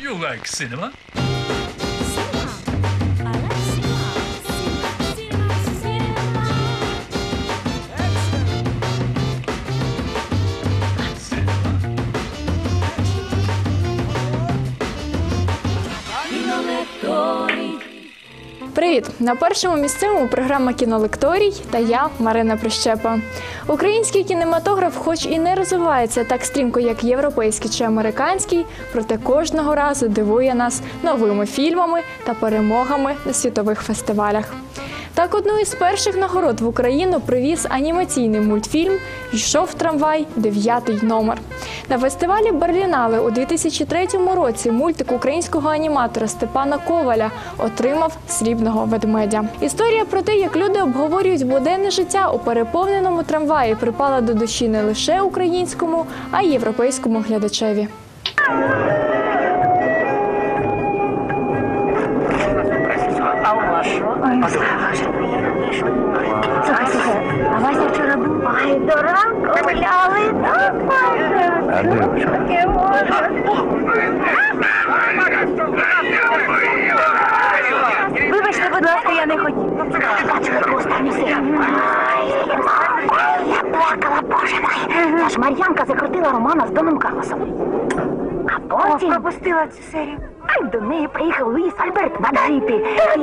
You like cinema? Привіт! На першому місцевому програма Кінолекторій та я Марина Прищепа. Український кінематограф, хоч і не розвивається так стрімко, як європейський чи американський, проте кожного разу дивує нас новими фільмами та перемогами на світових фестивалях. Так, одну із перших нагород в Україну привіз анімаційний мультфільм Йшов трамвай, дев'ятий номер. На фестивалі Берлінале у 2003 році мультик українського аніматора Степана Коваля отримав срібного ведмедя. Історія про те, як люди обговорюють буденне життя у переповненому трамваї, припала до душі не лише українському, а й європейському глядачеві. А Вася вчора був. Ай, дурак, гуляли, так, Вася? Таке може. Вибачте, будь ласка, я не хотів. Як останню серію. Я плакала, боже мой. Та ж Мар'янка закрутила романа з Доном Карлосом. Потім... пропустила цю серію. А до неї приїхав Луїс Альберт Мадрити і,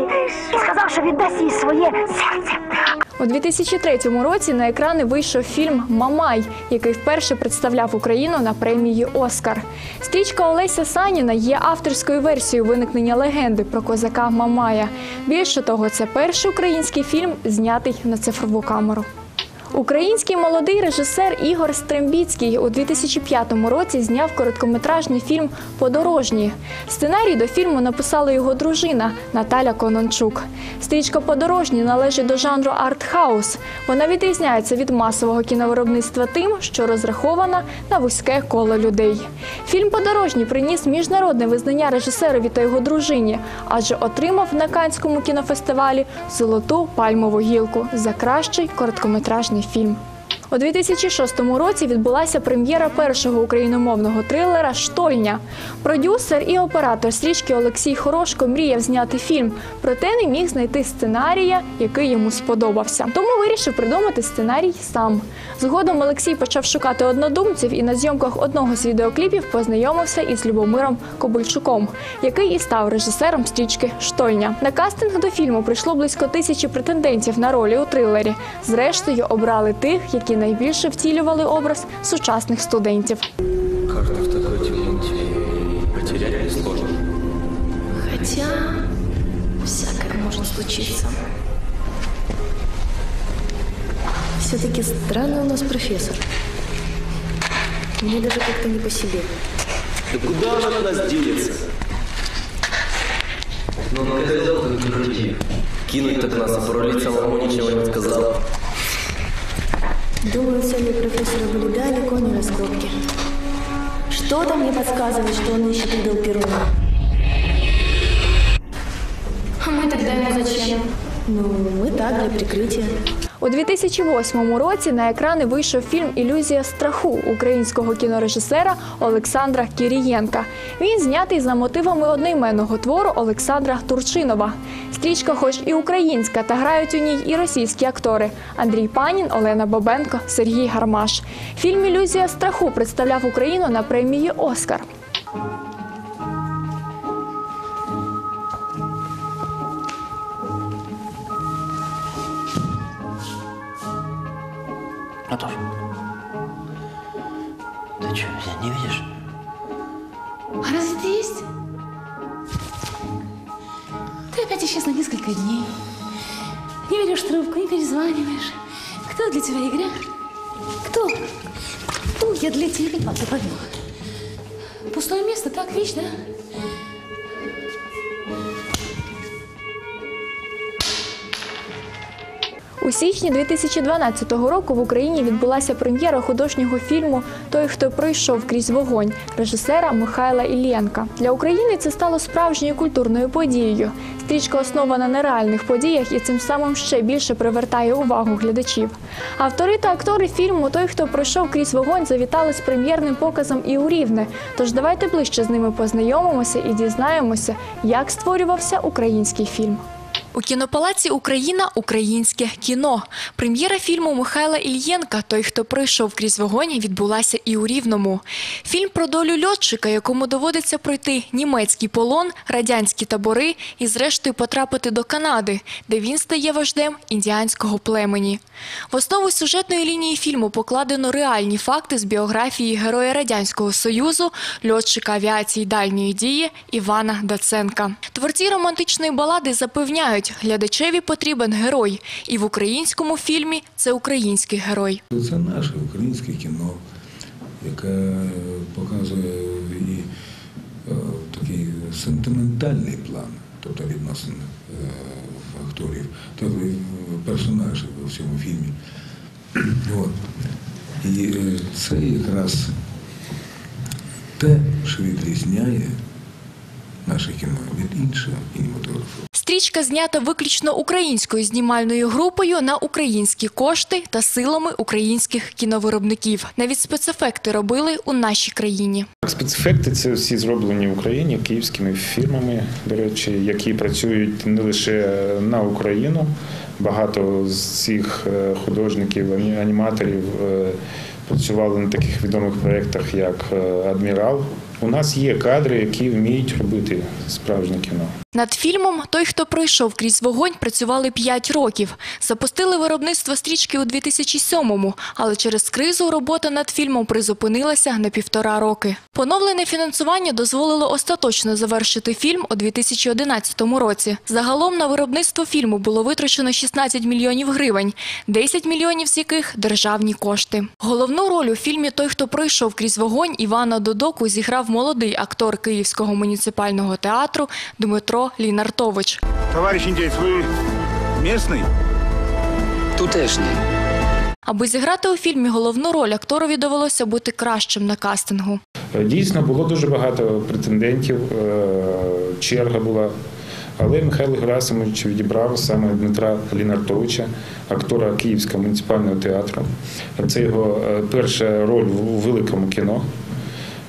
і сказав, що віддасть їй своє серце. У 2003 році на екрани вийшов фільм Мамай, який вперше представляв Україну на премії Оскар. Стрічка Олеся Саніна є авторською версією виникнення легенди про козака Мамая. Більше того, це перший український фільм, знятий на цифрову камеру. Український молодий режисер Ігор Стрембіцький у 2005 році зняв короткометражний фільм Подорожні. Сценарій до фільму написала його дружина Наталя Конончук. Стрічка Подорожні належить до жанру артхаус. Вона відрізняється від масового кіновиробництва тим, що розрахована на вузьке коло людей. Фільм Подорожні приніс міжнародне визнання режисерові та його дружині, адже отримав на Канському кінофестивалі золоту пальмову гілку за кращий короткометражний фільм. У 2006 році відбулася прем'єра першого україномовного трилера Штольня. Продюсер і оператор стрічки Олексій Хорошко мріяв зняти фільм, проте не міг знайти сценарія, який йому сподобався. Тому вирішив придумати сценарій сам. Згодом Олексій почав шукати однодумців і на зйомках одного з відеокліпів познайомився із Любомиром Кобильчуком, який і став режисером стрічки Штольня. На кастинг до фільму прийшло близько тисячі претендентів на ролі у трилері. Зрештою обрали тих, які найбільше втілювали образ сучасних студентів. Карту в такой темноте потерять несложно. Хотя всякое может случиться. Все-таки странный у нас профессор. Мне даже как-то не по себе. Да куда она от нас денется? Ну, он козел, ты не крути. Кинуть так нас, а про лица ничего не сказал. Думаю, цели профессора были далеко не раскопки. Что-то мне подсказывает, что он ищет идол Перуна. А мы тогда ему зачем? Ну, мы так, для прикрытия. У 2008 році на екрани вийшов фільм Ілюзія страху українського кінорежисера Олександра Кірієнка. Він знятий за мотивами одноіменного твору Олександра Турчинова. Стрічка, хоч і українська, та грають у ній і російські актори Андрій Панін, Олена Бабенко, Сергій Гармаш. Фільм Ілюзія страху представляв Україну на премії Оскар. Не видишь? А разве ты есть? Ты опять исчез на несколько дней. Не берешь трубку, не перезваниваешь. Кто для тебя игра? Кто? Кто я для тебя? Пойму. Пустое место, так, вечно. У У січні 2012 року в Україні відбулася прем'єра художнього фільму Той, хто пройшов крізь вогонь режисера Михайла Іллєнка. Для України це стало справжньою культурною подією. Стрічка основана на реальних подіях і цим самим ще більше привертає увагу глядачів. Автори та актори фільму Той, хто пройшов крізь вогонь, завітали з прем'єрним показом і у Рівне. Тож давайте ближче з ними познайомимося і дізнаємося, як створювався український фільм. У кінопалаці Україна українське кіно. Прем'єра фільму Михайла Ільєнка Той, хто пройшов крізь вогонь, відбулася і у Рівному. Фільм про долю льотчика, якому доводиться пройти німецький полон, радянські табори і, зрештою, потрапити до Канади, де він стає вождем індіанського племені. В основу сюжетної лінії фільму покладено реальні факти з біографії героя радянського союзу, льотчика авіації дальньої дії Івана Даценка. Творці романтичної балади запевняють, глядачеві потрібен герой, і в українському фільмі це український герой. Це наше українське кіно, яке показує і е, такий сентиментальний план, тобто відносин е, акторів, персонажів у цьому фільмі. От. І е, це якраз те, що відрізняє наше кіно від іншого кінематографу. Стрічка знята виключно українською знімальною групою на українські кошти та силами українських кіновиробників. Навіть спецефекти робили у нашій країні. Спецефекти це всі зроблені в Україні київськими фірмами, до речі, які працюють не лише на Україну. Багато з цих е, художників, ані- аніматорів е, працювали на таких відомих проєктах, як е, Адмірал. У нас є кадри, які вміють робити справжнє кіно. Над фільмом Той, хто пройшов крізь вогонь, працювали 5 років. Запустили виробництво стрічки у 2007-му, але через кризу робота над фільмом призупинилася на півтора роки. Поновлене фінансування дозволило остаточно завершити фільм у 2011 році. Загалом на виробництво фільму було витрачено 16 мільйонів гривень, 10 мільйонів з яких державні кошти. Головну роль у фільмі Той, хто пройшов крізь вогонь, Івана Додоку зіграв молодий актор Київського муніципального театру Дмитро Лінартович. Товарищ индейец, вы местный? Тутешній. Аби зіграти у фільмі головну роль, акторові довелося бути кращим на кастингу. Е, Дійсно, було дуже багато претендентів, е, черга була. Але Михайло Герасимович відібрав саме Дмитра Лінартовича, актора Київського муніципального театру. Це його е, перша роль у великому кіно.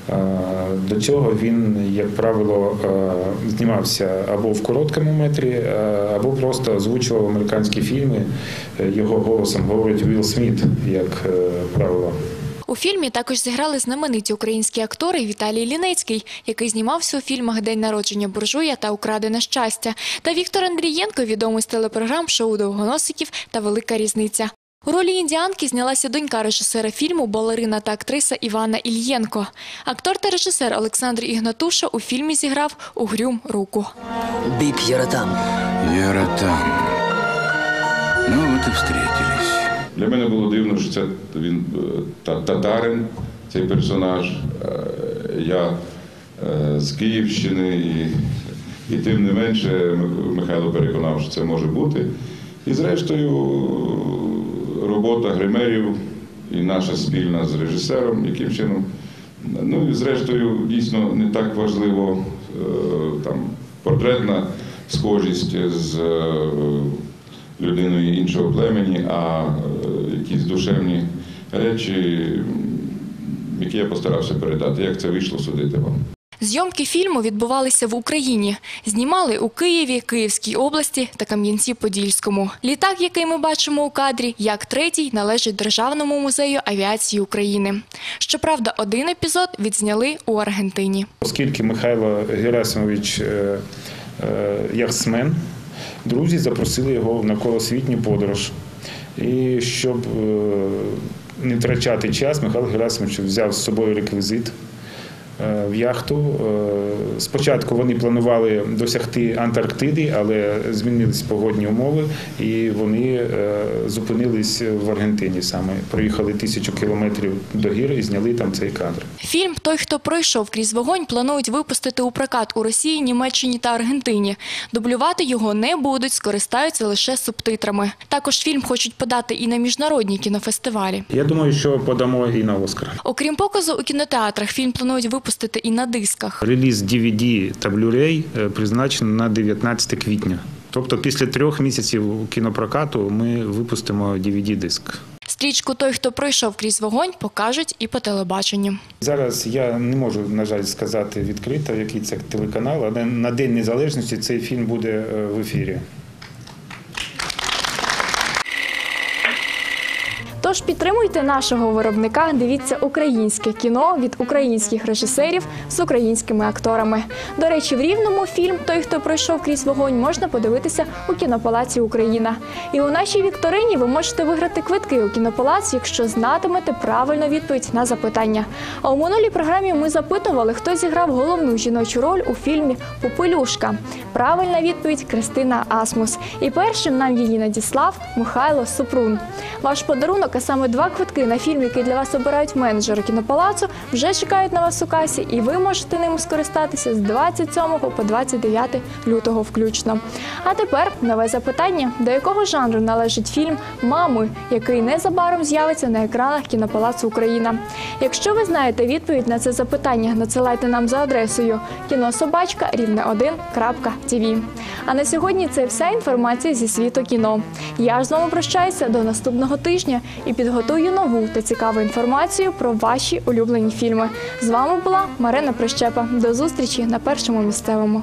Е, До цього він, як правило, е, знімався або в короткому метрі, е, або просто озвучував американські фільми. Його голосом говорить Вілл Сміт, як правило. У фільмі також зіграли знамениті українські актори Віталій Лінецький, який знімався у фільмах День народження буржуя та Украдене щастя, та Віктор Андрієнко, відомий з телепрограм Шоу Довгоносиків та Велика різниця. У ролі індіанки знялася донька режисера фільму балерина та актриса Івана Ільєнко. Актор та режисер Олександр Ігнатуша у фільмі зіграв Угрюм руку. Біб Яратан. Яратан. Ну вот и встретились. Для мене було дивно, що це він е, татарин, цей персонаж. Е, Я е, з Київщини, і, і тим не менше Михайло переконав, що це може бути. І зрештою робота гримерів і наша спільна з режисером, яким чином. Ну і зрештою, дійсно не так важливо е, там портретна схожість з е, людиною іншого племені, а е, якісь душевні речі, які я постарався передати. Як це вийшло судити вам? Зйомки фільму відбувалися в Україні. Знімали у Києві, Київській області та Кам'янці-Подільському. Літак, який ми бачимо у кадрі, як третій, належить Державному музею авіації України. Щоправда, один епізод відзняли у Аргентині. Оскільки Михайло Герасимович е, е, яхтсмен, друзі запросили його в навколосвітню подорож. І щоб е, не втрачати час, Михайло Герасимович взяв з собою реквізит в яхту, е, Спочатку вони планували досягти Антарктиди, але змінились погодні умови, і вони е, зупинились в Аргентині саме. Проїхали тисячу кілометрів до гір і зняли там цей кадр. Фільм Той, хто пройшов крізь вогонь, планують випустити у прокат у Росії, Німеччині та Аргентині. Дублювати його не будуть, скористаються лише субтитрами. Також фільм хочуть подати і на міжнародні кінофестивалі. Я думаю, що подамо і на Оскар. Окрім показу у кінотеатрах, фільм планують випустити і на дисках. Реліз DVD та Blu-ray е, призначено на 19 квітня. Тобто після трьох місяців кінопрокату ми випустимо DVD-диск. Стрічку Той, хто пройшов крізь вогонь, покажуть і по телебаченню. Зараз я не можу, на жаль, сказати відкрито, який це телеканал, але на День Незалежності цей фільм буде е, в ефірі. Тож підтримуйте нашого виробника, дивіться українське кіно від українських режисерів з українськими акторами. До речі, в рівному фільм Той, хто пройшов крізь вогонь, можна подивитися у кінопалаці Україна. І у нашій вікторині ви можете виграти квитки у кінопалац, якщо знатимете правильну відповідь на запитання. А у минулій програмі ми запитували, хто зіграв головну жіночу роль у фільмі Попелюшка. Правильна відповідь Кристина Асмус. І першим нам її надіслав Михайло Супрун. Ваш подарунок, а саме два квитки на фільм, який для вас обирають менеджери кінопалацу, вже чекають на вас у касі, і ви можете ним скористатися з 27 по 29 лютого включно. А тепер нове запитання: до якого жанру належить фільм Мами, який незабаром з'явиться на екранах кінопалацу Україна? Якщо ви знаєте відповідь на це запитання, надсилайте нам за адресою кінособачка рівне 1.tv. А на сьогодні це вся інформація зі світу кіно. Я ж з вами прощаюся до наступного тижня і підготую нову та цікаву інформацію про ваші улюблені фільми. З вами була Марина Прищепа. До зустрічі на першому місцевому.